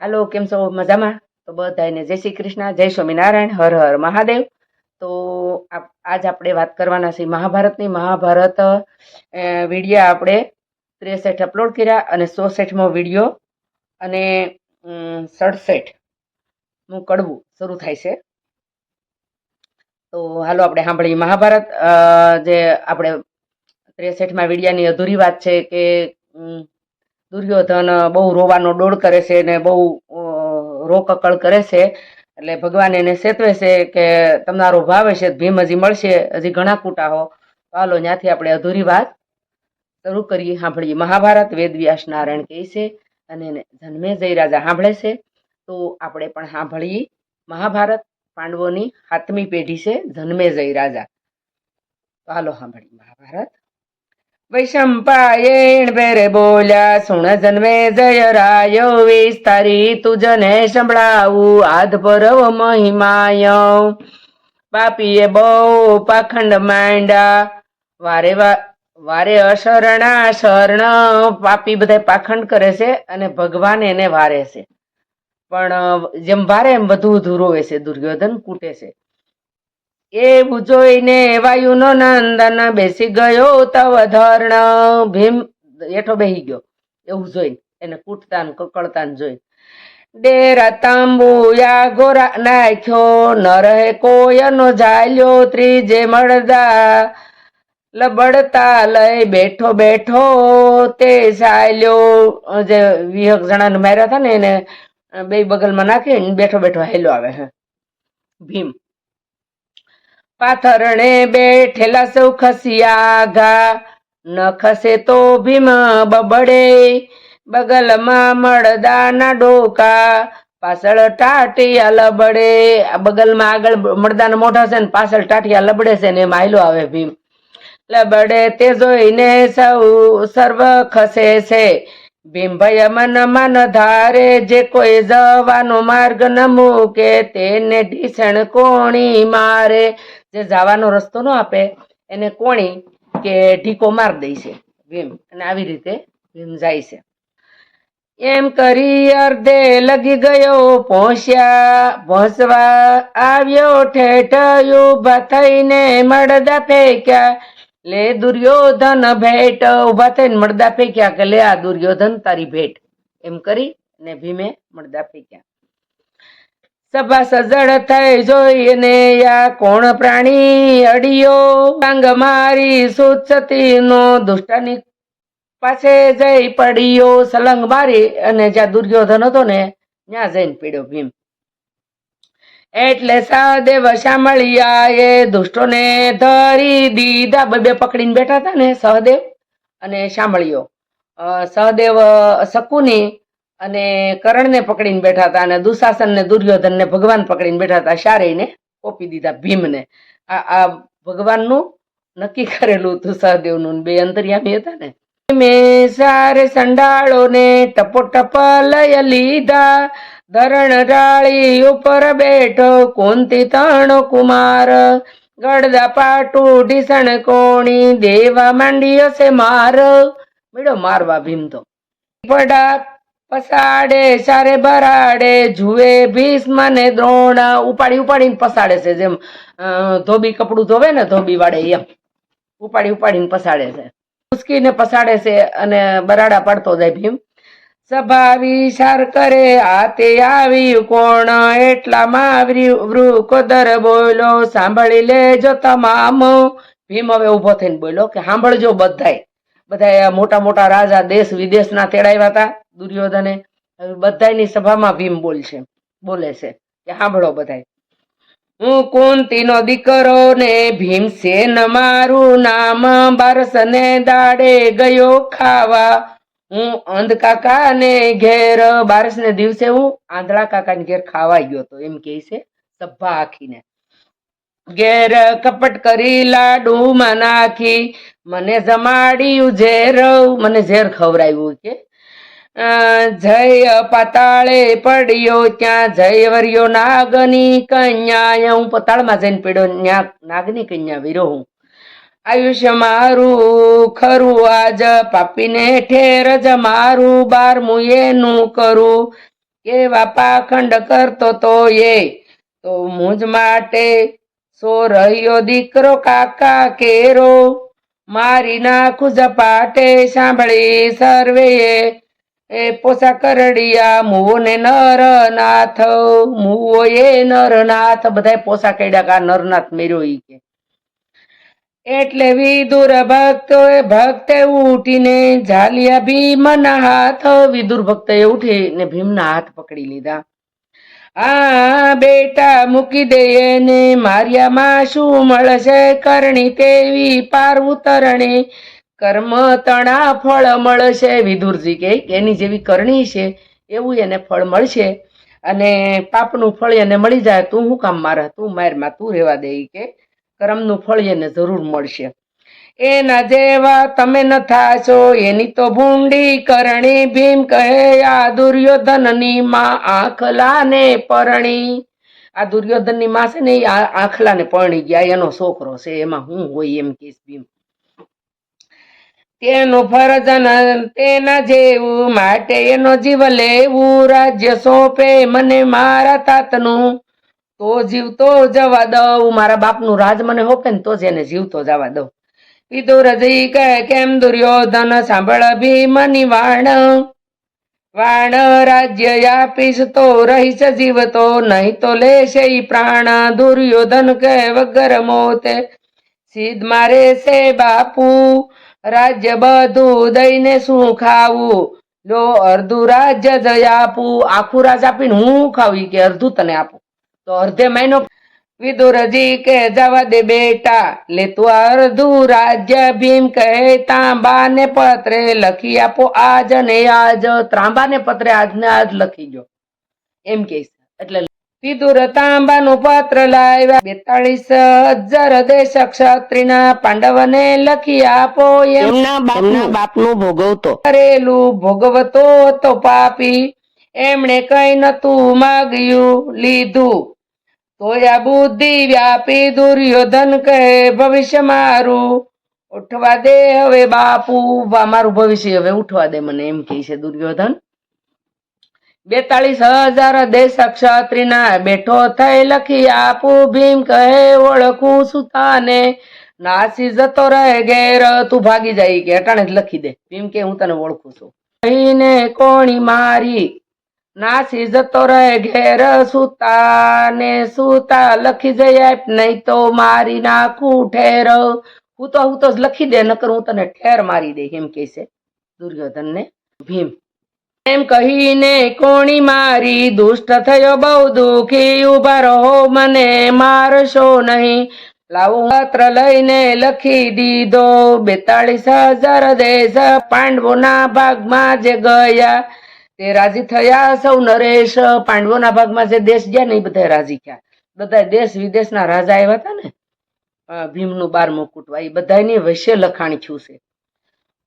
હાલો, કેમ છો? મજામાં? તો બધાને જય શ્રી કૃષ્ણ, જય સ્વામિનારાયણ, હર હર મહાદેવ. તો આજ આપણે વાત કરવાના છીએ મહાભારતની. મહાભારત વીડિયો આપણે ત્રેસઠ અપલોડ કર્યા અને સોસઠમો વીડિયો અને સડસઠનું કડવું શરૂ થાય છે. તો હાલો, આપણે સાંભળીએ. મહાભારત જે આપણે ત્રેસઠમાં વિડીયાની અધૂરી વાત છે કે દુર્યોધન બહુ રોવાનો ડોળ કરે છે ને બહુ રોકકળ કરે છે. એટલે ભગવાન એને સેતવે છે કે તમારો ભાવ છે ભીમ હજી મળશે, હજી ઘણા કૂટા હો. ચાલો ત્યાંથી આપણે અધૂરી વાત શરૂ કરીએ, સાંભળીએ. મહાભારત વેદવ્યાસ નારાયણ કહે છે અને એને જન્મે જય રાજા સાંભળે છે. તો આપણે પણ સાંભળીએ. મહાભારત પાંડવોની સાતમી પેઢી છે, જન્મે જય રાજા ચાલો સાંભળીએ મહાભારત. વૈશંપાયણ બેરે બોલ્યા સુણ જન્મે જય રાયો વિસ્તારી તુજને સંભળાવું આધ પરવ મહિમાય પાપીએ બહુ પાખંડ માંડ્યા વારે વારે અશરણા શરણ પાપી બધા પાખંડ કરે છે અને ભગવાન એને વારે છે પણ જેમ વારે એમ વધુ ધૂરો છે દુર્યોધન કૂટે છે એવું જોઈને વાયુનો નંદન બેસી ગયો તવ ધર્ણ. ભીમ હેઠો બેહી ગયો. એવું જોઈને એને કૂટતા ને જોઈને ડેરા તાંબુયા ગોરા નાખ્યો ન રહે કોયનો જાલ્યો ત્રીજે મળદા. લબડતા લઈ બેઠો બેઠો તે સાયલ્યો જે વિહક જણાને માર્યા હતા ને એને, બે બગલમાં નાખીને બેઠો બેઠો હેલો આવે હે. ભીમ. પાથરણે બેઠેલા સૌ ખસિયા ઘા ન ખસે તો ભીમ બબડે. બગલમાં મળદાના ડોકા. પાછળ ટાટિયા લબડે. આ બગલમાં આગળ મળદાના મોઢા છે ને, પાછળ ટાટિયા લબડે છે ને, એમાં આયલો આવે ભીમ. લબડે તે જોઈને સૌ સર્વ ખસે છે. ભીમભાઈ મન મન ધારે, જે કોઈ જવાનો માર્ગ ન મૂકે, તેને ઢીસણ કોણી મારે. જે જવાનો રસ્તો ન આપે, એને કોણી કે ઢીકો માર દે છે, ભીમ. અને આવી રીતે ભીમ જાય છે. એમ કરી અર્ધે લગી ગયો પહોંચ્યા પહોંચવા આવ્યો ઠેઠ ઊભા થઈને મળદા ફેંક્યા. લે દુર્યોધન ભેટ, ઊભા થઈને મળદા ફેંક્યા કે લે આ દુર્યોધન તારી ભેટ. એમ કરી ને ભીમે મળદા ફેંક્યા. સભા સજળ થઈ જોઈને યા કોણ પ્રાણી અડિયો? ટાંગ મારી સુચતી નો દુષ્ટની પાસે જઈ પડ્યો. સલંગ મારી અને જ્યાં દુર્યોધન હતો ને, ત્યાં જઈને પીડ્યો ભીમ. એટલે સહદેવ શામળિયા એ દુષ્ટોને ધરી દીધા. બે પકડીને બેઠા હતા ને સહદેવ અને શામળિયો. સહદેવ શકુની અને કરણને પકડીને બેઠા હતા અને દુર્યોધન ને ભગવાન પકડીને બેઠા હતા શારેયને કોપી દીધા ભીમને. આ આ ભગવાનનું નક્કી કરેલું હતું સહદેવનું બે અંતર્યામી હતા ને. મેં સારે સંડાળો ને ટપો ટપ લય લીધા. ધરણ ડાળી ઉપર બેઠો કુંતી તણ કુમાર. ગળદા પાટું ઢીસણ કોણી દેવા માંડી હશે માર. મેળો મારવા ભીમ તો પડા પસાડે સારે બરાડે જુએ ભીષ્મ ને દ્રોણ. ઉપાડી, ઉપાડીને પસાડે છે જેમ ધોબી કપડું ધોવે ને ધોબી વાળે એમ. ઉપાડી, ઉપાડીને પસાડે છે. ઉસકીને પસાડે છે અને બરાડા પાડતો જાય ભીમ. સભા વિચાર કરે, હાથે આવ્યું કોણ? એટલામાં વૃકોદર બોલો, સાંભળી લેજો તમામ. ભીમ હવે ઊભો થઈને બોલ્યો કે, સાંભળજો બધાય. બધા મોટા મોટા રાજા દેશ વિદેશના તેડાવ્યા હતા દુર્યોધને. હવે બધાયની સભામાં ભીમ બોલશે, બોલે છે કે સાંભળો બધાય. હું કુંતીનો દીકરો ને ભીમસેન મારું નામ બારસને દાડે ગયો ખાવા. હું અંધ કાકા ને ઘેર બારસ ને દિવસે હું આંધળા કાકા ને ઘેર ખાવા ગયો હતો એમ કે છે સભા આખીને. ઘેર કપટ કરી લાડુમાં નાખી મને જમાડ્યું ઝેર મને ઝેર ખવડાવ્યું કે. જય પાતાળે પડ્યો ત્યાં, જય વર્યો નાગની કન્યા. હું પતાળમાં જઈને પડ્યો ત્યાં નાગની કન્યા વીરો હું. આયુષ્ય મારું ખરું, આજ પાપીને ઠેર જ મારું બારમું એનું કરું. કેવા પાખંડ કરતો તો એ. તો મુજ માટે સો રહ્યો દીકરો કાકા કેરો. મારી નાખું ઝપાટે સાંભળી સર્વે એ પોસા કરડિયા મુવો ને નરનાથ મુવો એ નર નાથ બધાય પોસા કડ્યા કા નરનાથ મેર્યો ઈ કે. એટલે વિદુર ભક્તો ભક્તે ઉઠીને ઝાલિયા ભીમના હાથ, વિદુર ભક્ત ભક્તએ ઉઠીને ભીમના હાથ પકડી લીધા. આ બેટા મૂકી દે એને, માર્યામાં શું મળશે કરણી તેવી પાર ઉતરણી. કર્મ તણા ફળ મળશે, વિધુરજી કે એની જેવી કરણી છે, એવું એને ફળ મળશે. અને પાપનું ફળ એને મળી જાય, તું હું કામ મારે, તું મારમાં તું રહેવા દે કે કર્મનું ફળ એને જરૂર મળશે. એના જેવા તમે ન થાશો, એની તો ભૂંડી કરણી ભીમ કહે, આ દુર્યોધનની માં આંખલાને પરણી. આ દુર્યોધનની માં છે ને, એ આ- આંખલાને પરણી ગયા, એનો છોકરો છે, એમાં હું હોય એમ કેસ ભીમ. તેનું ફરજ તેના જેવું, માટે એનો જીવ લેવું, રાજ્ય સોંપે, મને મારા તાતનું. તો જીવતો જવા દઉં, મારા બાપનું રાજ મને હોપે ને તો જ એને જીવતો જવા દઉં. વિદુરજી કે, કેમ દુર્યોધન સાંભળ ભીમની વાણ? વાણ રાજ્ય આપીશ તો રહીશ જીવતો નહીં તો લેશે પ્રાણ. દુર્યોધન કે, વગર મોતે સીધ મારે છે બાપુ, રાજ્ય બધું દઈને શું ખાવું? લો અર્ધું રાજ્ય જય આપું આખું રાજ આપીને હું ખાવી કે અર્ધું તને આપું? તો અર્ધે મહિનો વિદુરજી કે જવા દે બેટા. લે તું અર્ધું રાજ્ય ભીમ કહે તાંબા ને પત્રે લખી આપો આજ ને આજ. ત્રાંબા ને પત્રે આજ ને આજ લખી જો. એમ કે. એટલે વિદુર તાંબાનું પત્ર લાવ્યા. બેતાળીસ હજાર દેશ ક્ષત્રિના પાંડવને લખી આપો એમના બાપના બાપનું ભોગવતો. કરેલું ભોગવતો હતો પાપી. એમણે કઈ નતું માગ્યું લીધું. તોયા બુદ્ધિ વ્યાપી દુર્યોધન કહે ભવિષ્ય મારું. ઉઠવા દે હવે બાપુ. મારું ભવિષ્ય હવે ઉઠવા દે મને એમ કહે છે દુર્યોધન. બેતાળીસ હજાર દેશ ક્ષત્રિના બેઠો થઈ લખી આપું. ભીમ કહે ઓળખું સુતાને. નાસી જતો રહે ઘેર. તું ભાગી જાય કે અટાણે જ લખી દે. ભીમ કે હું તને ઓળખું છું. કહીને કોણી મારી. નાસી જતો રહે ઘેર સુતા ને સુતા, લખી આપ નહીં તો મારી નાખું ઠેર. હું તો હું તો લખી દે, નકર હું તને ઠેર મારી દે, એમ કે છે દુર્યોધન ને ભીમ. એમ કહીને કોણી મારી, દુષ્ટ થયો બહુ દુખી ઊભા રહો મને, મારશો નહીં. લાવો પત્ર લઈને લખી દીધો, બેતાળીસ હજાર દેશ પાંડવોના ભાગમાં જે ગયા. તે રાજી થયા સૌ નરેશ, પાંડવોના ભાગમાં જે દેશ ગયા ને એ બધા રાજી થયા. બધા દેશ વિદેશના રાજા આવ્યા હતા ને ભીમનું બાર મુકુટવા એ બધાની વૈશ્ય લખાણ થયું છે.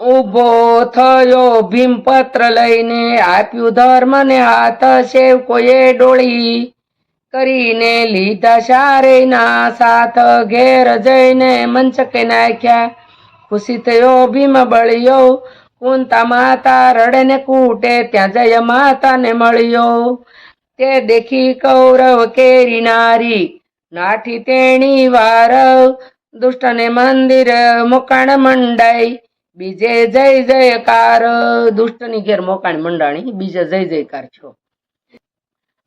ઊભો થયો ભીમ પત્ર લઈને, આપ્યું ધર્મ ને હાથ સેવ કોઈએ ડોળી. કરીને લીધા સારે ના સાથ, ઘેર જઈને મંચકે નાખ્યા. ખુશી થયો ભીમ બળ્યો કુંતા માતા રડે ને કૂટે, ત્યાં જય માતાને મળ્યો. તે દેખી કૌરવ કેરી નારી, નાઠી તેણી વાર. દુષ્ટને મંદિર મોકાણ મંડાઈ, બીજે જય જયકાર. દુષ્ટની ઘેર મોકાણ મંડાણી, બીજે જય જયકાર છો.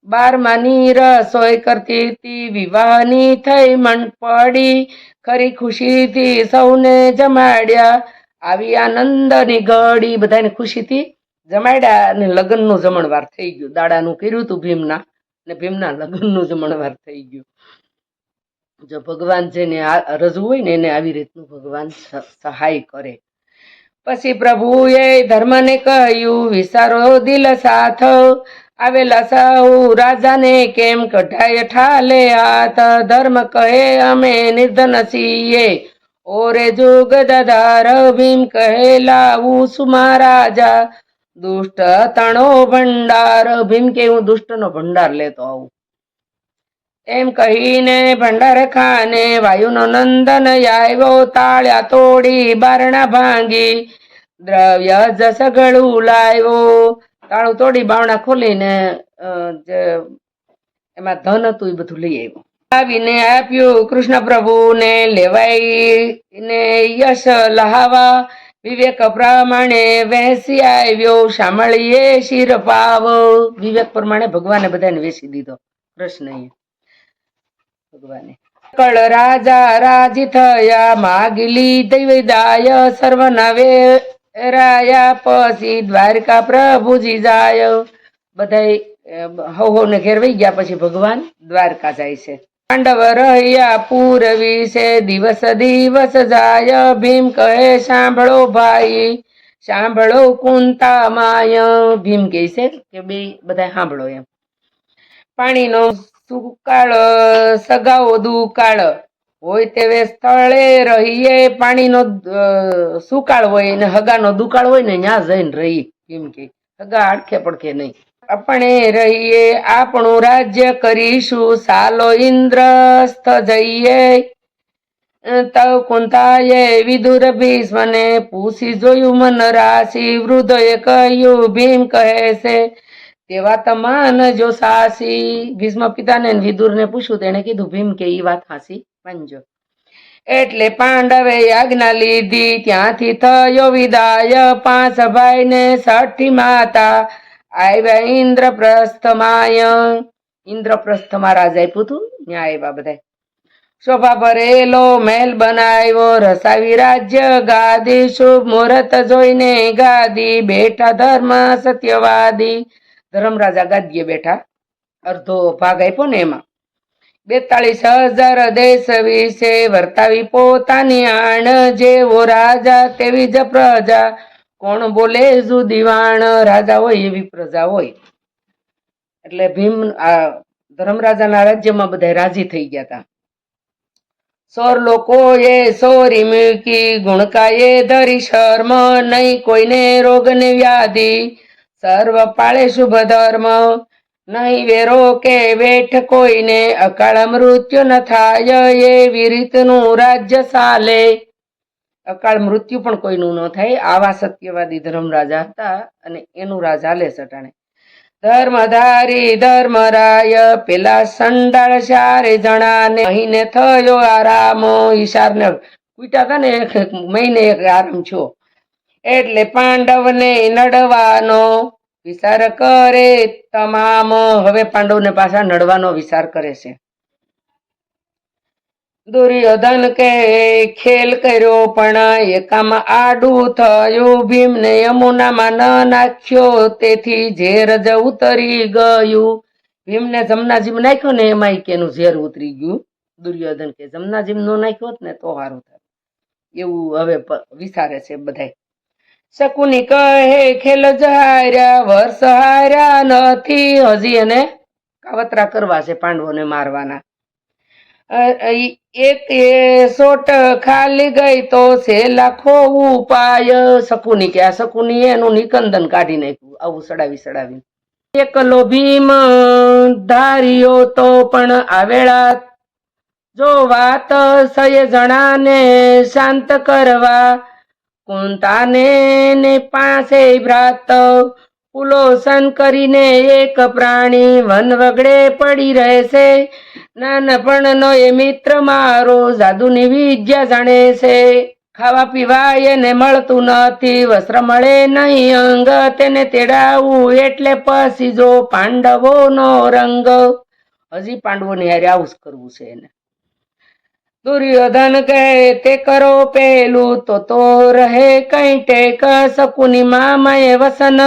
બારમાની રસોઈ કરતી હતી, વિવાહની થઈ મન પડી. ખરી ખુશીથી સૌને જમાડ્યા. આવી આનંદની ઘડી બધાને ખુશીથી જમાડ્યા અને લગ્નનું જમણવાર થઈ ગયું. દાડાનું કર્યું હતું ભીમના અને ભીમના લગ્નનું જમણવાર થઈ ગયું. જો ભગવાન જેને આ હોય ને એને આવી રીતનું ભગવાન સહાય કરે. પછી પ્રભુએ ધર્મને કહ્યું, વિસારો દિલ સાથ. આવેલા સૌ રાજાને કેમ કઢાય ઠાલે હાથ? ધર્મ કહે અમે નિર્ધન છીએ ઓરે જુગ ભીમ કહેલાવું સુમા રાજા દુષ્ટ તણો ભંડાર, ભીમ કે હું દુષ્ટનો ભંડાર લેતો આવું. એમ કહીને ભંડાર ખાને વાયુનો નંદન આવ્યો, તાળ્યા તોડી, બારણા ભાંગી, દ્રવ્ય જસગળું લાવ્યો. તાળું તોડી બાવણા ખોલીને એમાં ધન હતું એ બધું લઈ આવ્યો. આવીને આપ્યું કૃષ્ણ પ્રભુને લેવાઈને યશ લહાવા. વિવેક પ્રમાણે વહેસી આવ્યો શામળીએ શિર પાવ. વિવેક પ્રમાણે ભગવાને બધાને વેસી દીધો, કૃષ્ણએ. ભગવાને. કળ રાજા રાજી થયા, માગલી દૈવદાય સર્વનવે રાયા. પછી દ્વારકા પ્રભુજી જાય. બધા હવ ને ઘેર વહી ગયા, પછી ભગવાન દ્વારકા જાય છે. પાંડવ રહ્યા પૂર વિશે દિવસ દિવસ જાય ભીમ કહે, સાંભળો ભાઈ, સાંભળો કુંતા માય ભીમ કહે છે કે બે બધા સાંભળો એમ. પાણીનો સુકાળ, સગાઓ દુકાળ, હોય તેવે સ્થળે રહીએ. પાણીનો સુકાળ હોય ને હગાનો દુકાળ હોય ને ત્યાં જઈને રહી એમ કે હગા આડખે પડખે નહીં. આપણે રહીએ, આપણું રાજ્ય કરીશું. સાલો ઇન્દ્રસ્થ જઈએ. તવ કુંતાએ વિદુર ભીષ્મને પૂછી જોયું મન રાશિ. વૃદ્ધએ કહ્યું, ભીમ કહે છે તેવા તમાન જો સાસી ભીષ્મ પિતાને વિદુરને પૂછ્યું, તેણે કીધું, ભીમ, કે ઈ વાત હાસી પાંજો એટલે પાંડવે આજ્ઞા લીધી. ત્યાંથી થયો વિદાય. પાંચ ભાઈ ને છઠ્ઠી માતા આવ્યા ઇન્દ્રપ્રસ્થમાય. ઇન્દ્રપ્રસ્થમાં રાજા આપ્યું હતું ત્યાં આવ્યા બધા શોભા ભરેલો મહેલ બનાવ્યો, રસાવી રાજ્ય ગાદી, શુભ મુહૂર્ત જોઈને ગાદી, બેઠા ધર્મ સત્યવાદી. ધર્મરાજા ગાદીએ બેઠા, અર્ધો ભાગ આપ્યો ને એમાં. બેતાળીસ હજાર દેશ વિશે વર્તાવી પોતાની આણ, જેવો રાજા તેવી જ પ્રજા. કોણ બોલે દિવાણ રાજા હોય એવી પ્રજા હોય? એટલે ભીમ, આ ધર્મરાજાના રાજ્યમાં બધા રાજી થઈ ગયા હતા સોર લોકોએ સોરી મૂકી, ગુણકાએ ધરી શર્મ, નહીં કોઈને રોગ ને વ્યાધિ. સર્વ પાળે શુભ ધર્મ, નહીં વેરો કે વેઠ, કોઈને અકાળ મૃત્યુ ન થાય એવી રીતનું રાજ્ય ચાલે. અકાળ મૃત્યુ પણ કોઈનું ન થાય, આવા સત્યવાદી ધર્મરાજા હતા અને એનું રાજ હાલે સટાણે. ધર્મધારી ધર્મરાય, પેલા સંડાળ ચારે જણાને મહિને થયો આરામ, ઈશારને કૂટ્યા હતા ને, એક મહિને એક આરામ છો એટલે પાંડવને નડવાનો વિચાર કરે તમામ, હવે પાંડવને પાછા નડવાનો વિચાર કરે છે. દુર્યોધન કે ખેલ કર્યો, પણ એકામાં આડું થયું ભીમને યમુનામાં ન નાખ્યો. તેથી ઝેર જ ઉતરી ગયું. ભીમને જમનાજીમ નાખ્યો ને એમાં કેનું ઝેર ઉતરી ગયું. દુર્યોધન કે જમનાજીમ નો નાખ્યો ને તો સારું થાય એવું હવે વિચારે છે બધાય. શકુની કહે, ખેલ જ હાર્યા વર્ષ હાર્યા નથી. હજી એને કાવતરા કરવા છે પાંડવોને મારવાના. એક સોટ ખાલી ગઈ તો છે લાખો ઉપાય. શકુની કે આ શકુની એનું નિકંદન કાઢી નાખ્યું, આવું સડાવી સડાવી એકલો ભીમ ધાર્યો તો પણ આવેળા. જો વાત સય જણાને શાંત કરવા, કુંતાને ને પાસે ભ્રાત. પુલોસન કરીને એક પ્રાણી વન વગડે પડી રહેશે. નાનપણનો એ મિત્ર મારો. જાદુની વિદ્યા જાણે છે. ખાવા પીવા એને મળતું નથી. વસ્ત્ર મળે નહીં અંગ. તેને તેડાવું એટલે પછી જો પાંડવો નો રંગ. હજી પાંડવો હારે આવું કરવું છે એને. દુર્યોધન કહે, તે કરો પેલું તો તો રહે કઈ ટેક. શકુની મામાએ વસન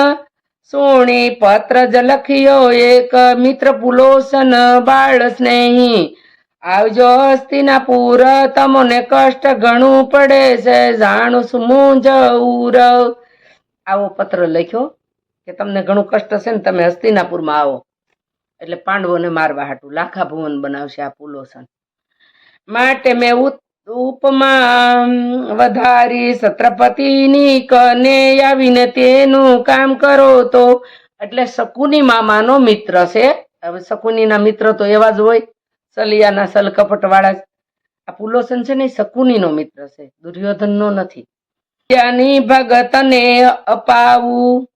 સોણી પત્ર જ લખ્યો, એક મિત્ર પુલોસન બાળ સ્નેહી. આવજો હસ્તિનાપુર તમને કષ્ટ ઘણું પડે છે, જાણું છું મૂંઝવર આવો પત્ર લખ્યો કે તમને ઘણું કષ્ટ છે ને તમે હસ્તિનાપુરમાં આવો. એટલે પાંડવોને મારવા હાટું લાખા ભુવન બનાવશે આ પુલોસન માટે મેં અમ, વધારી સત્રપતિની કને આવીને તેનું કામ કરો તો એટલે શકુની મામાનો મિત્ર છે. હવે શકુનીના મિત્ર તો એવા જ હોય સલિયાના સલકપટવાળા વાળા આ પુલોસન છે ને શકુનીનો મિત્ર છે દુર્યોધનનો નથી. ત્યાંની ભગતને અપાવું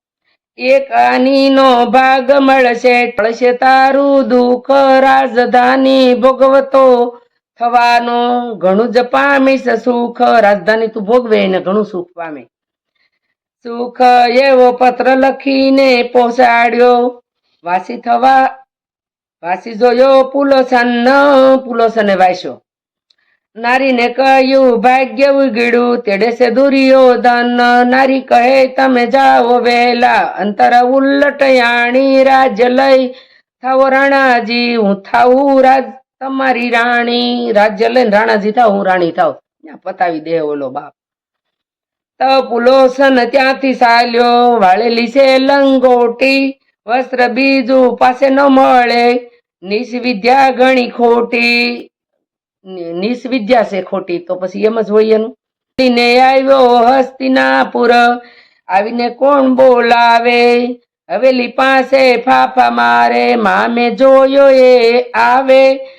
એક આનીનો ભાગ મળશે. ટળશે તારું દુઃખ રાજધાની ભોગવતો થવાનો. ઘણું જ પામીશ સુખ. રાજધાની તું ભોગવે ને ઘણું સુખ પામે. સુખ એવો પત્ર લખીને પહોંચાડ્યો વાસી થવા, વાસી જોયો પુલોસન પુલોસને વાસ્યો નારીને કહ્યું, ભાગ્ય ઉગડ્યું, તેડે છે દુર્યોધન. નારી કહે, તમે જાઓ વહેલા, અંતર ઉલટયાણી રાજ લઈ. થાવો રાણાજી, હું થાવું રાજ તમારી રાણી, રાજ્ય લઈને રાણાજી થાવ, હું રાણી થાવ. પતાવી દે ઓલો બાપ. તો પુલોસન ત્યાંથી સાલ્યો, વાળેલી છે લંગોટી, વસ્ત્ર, બીજું પાસે ન મળે. નિશ વિદ્યા ઘણી ખોટી. નિ- નિશ વિદ્યા છે ખોટી, તો પછી એમ જ હોય એનું. આવ્યો હસ્તિનાપુર. આવીને કોણ બોલાવે? હવેલી પાસે ફાફા મારે. મામે જોયો એ આવે.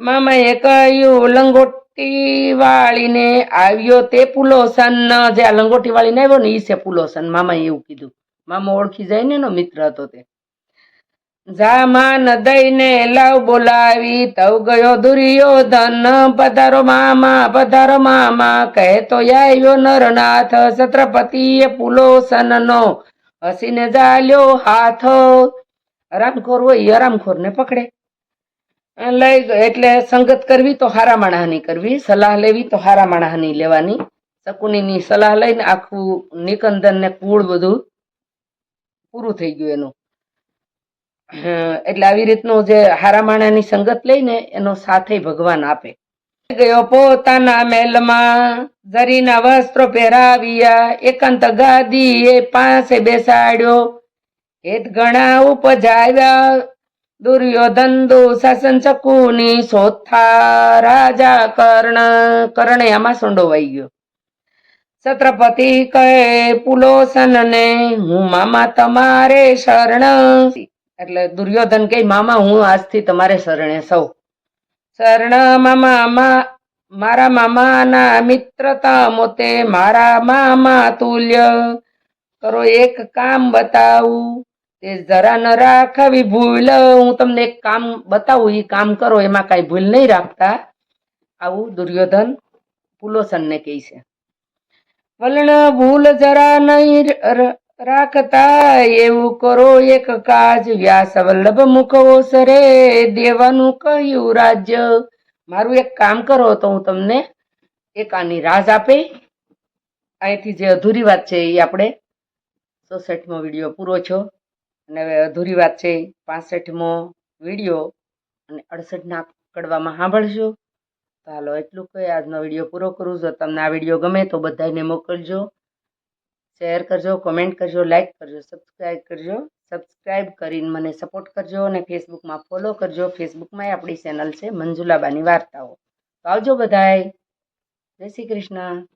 મામાએ કહ્યું લંગોટી વાળીને આવ્યો તે પુલોસન. જે આ લંગોટી વાળીને આવ્યો ને એ છે પુલોસન. મામાએ એવું કીધું. મામા ઓળખી જાય ને એનો મિત્ર હતો તે. જામાન દઈને લાવ બોલાવી, તવ ગયો દુર્યોધન. પધારો મામા પધારો મામા. કહે તો આવ્યો નરનાથ, છત્રપતિએ પુલોસનનો હસીને જાલ્યો હાથ. હરામખોર હોય ઈ હરામખોરને પકડે. લઈ એટલે સંગત કરવી તો હારા માણસની કરવી, સલાહ લેવી તો હારા માણસની લેવાની. શકુનીની સલાહ લઈને આખું નિકંદન ને કુળ બધું પૂરું થઈ ગયું એનું. એટલે આવી રીતનું જે હારા માણાની સંગત લઈને એનો સાથે ભગવાન આપે. ગયો પોતાના મહેલમાં, જરીના વસ્ત્રો પહેરાવ્યા, એકાંત ગાદી એ પાસે બેસાડ્યો. હેત ઘણા ઉપજાવ્યા દુર્યોધન દુશાસન શકુની સોથા રાજા કર્ણ કર્ણ આમાં સંડોવાઈ ગયો. છત્રપતિ કહે પુલોસન ને હું મામા તમારે શરણ. એટલે દુર્યોધન કે મામા, હું આજથી તમારે શરણે સૌ. શરણ મામા મારા મામાના મિત્રતા મોતે મારા મામા તુલ્ય. કરો એક કામ બતાવું. તે જરા ન રાખવી ભૂલ. હું તમને એક કામ બતાવું એ કામ કરો, એમાં કાંઈ ભૂલ નહીં રાખતા. આવું દુર્યોધન પુલોસનને કહે છે. વલણ ભૂલ જરા નહીં રાખતા, એવું કરો એક કાજ. વ્યાસ વલ્લભ મુખ ઓસરે દેવાનું કહ્યું રાજ્ય મારું એક કામ કરો તો હું તમને એક આની રાજ આપે. અહીંથી જે અધૂરી વાત છે એ આપણે સોસાયટીમાં વીડિયો પૂરો છો અને હવે અધૂરી વાત છે, પાસઠમો વીડિયો અને અડસઠના કડવામાં સાંભળશો. તો હાલો, એટલું કહી, આજનો વીડિયો પૂરો કરું જો તમને આ વીડિયો ગમે તો બધાને મોકલજો, શેર કરજો, કોમેન્ટ કરજો, લાઈક કરજો સબસ્ક્રાઈબ કરજો. સબસ્ક્રાઈબ કરીને મને સપોર્ટ કરજો અને ફેસબુકમાં ફોલો કરજો. ફેસબુકમાં આપણી ચેનલ છે, મંજુલાબાની વાર્તાઓ. તો આવજો બધાય. જય શ્રી કૃષ્ણ.